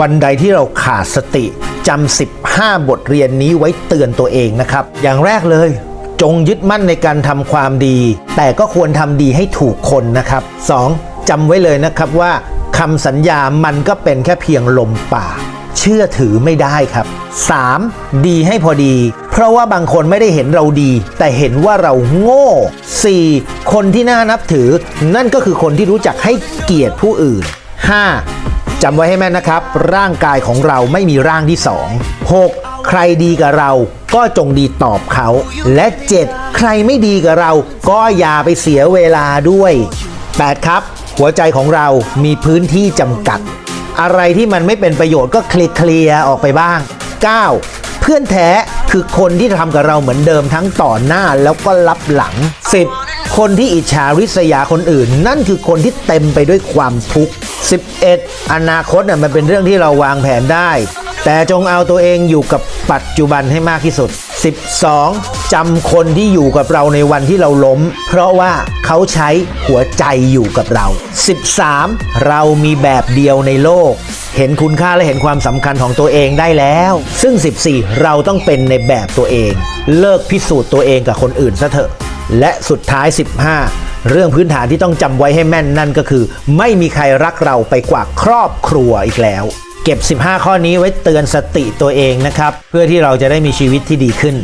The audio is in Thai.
วันใดที่เราขาดสติจำ15 บทเรียนนี้ไว้เตือนตัวเองนะครับ อย่างแรกเลย จงยึดมั่นในการทำความดี แต่ก็ควรทำดีให้ถูกคนนะครับ 2. จำไว้เลยนะครับว่าคำสัญญามันก็เป็นแค่เพียงลมปากเชื่อถือไม่ได้ครับ 3. ดีให้พอดี เพราะว่าบางคนไม่ได้เห็นเราดี แต่เห็นว่าเราโง่ 4. คนที่น่านับถือ นั่นก็คือคนที่รู้จักให้เกียรติผู้อื่น 5. จำไว้ให้แม่นนะครับ ร่างกายของเราไม่มีร่างที่ 2 6. ใครดีกับเราก็จงดีตอบเขา และ 7. ใครไม่ดีกับเรา ก็อย่าไปเสียเวลาด้วย 8. ครับ หัวใจของเรามีพื้นที่จำกัด อะไรที่มันไม่เป็นประโยชน์ก็เคลียร์เคลียออกไปบ้าง 9. เพื่อนแท้คือคนที่ทำกับเราเหมือนเดิมทั้งต่อหน้าแล้วก็รับหลัง 10. คนที่อิจฉาริษยาคนอื่น นั่นคือคนที่เต็มไปด้วยความทุกข์ 11. อนาคตน่ะมันเป็นเรื่องที่เราวางแผนได้ แต่จงเอาตัวเองอยู่กับปัจจุบันให้มากที่สุด 12. จำคนที่อยู่กับเราในวันที่เราล้ม เพราะว่าเขาใช้หัวใจอยู่กับเรา 13. เรามีแบบเดียวในโลก เห็นคุณค่าและเห็นความสำคัญของตัวเองได้แล้ว ซึ่ง 14 เราต้องเป็นในแบบตัวเอง เลิกพิสูจน์ตัวเองกับคนอื่นซะเถอะ และสุดท้าย 15 เรื่องพื้นฐานที่ต้องจำไว้ให้แม่นนั่นก็คือ ไม่มีใครรักเราไปกว่าครอบครัวอีกแล้ว เก็บ 15 ข้อนี้ไว้เตือนสติตัวเองนะครับ เพื่อที่เราจะได้มีชีวิตที่ดีขึ้น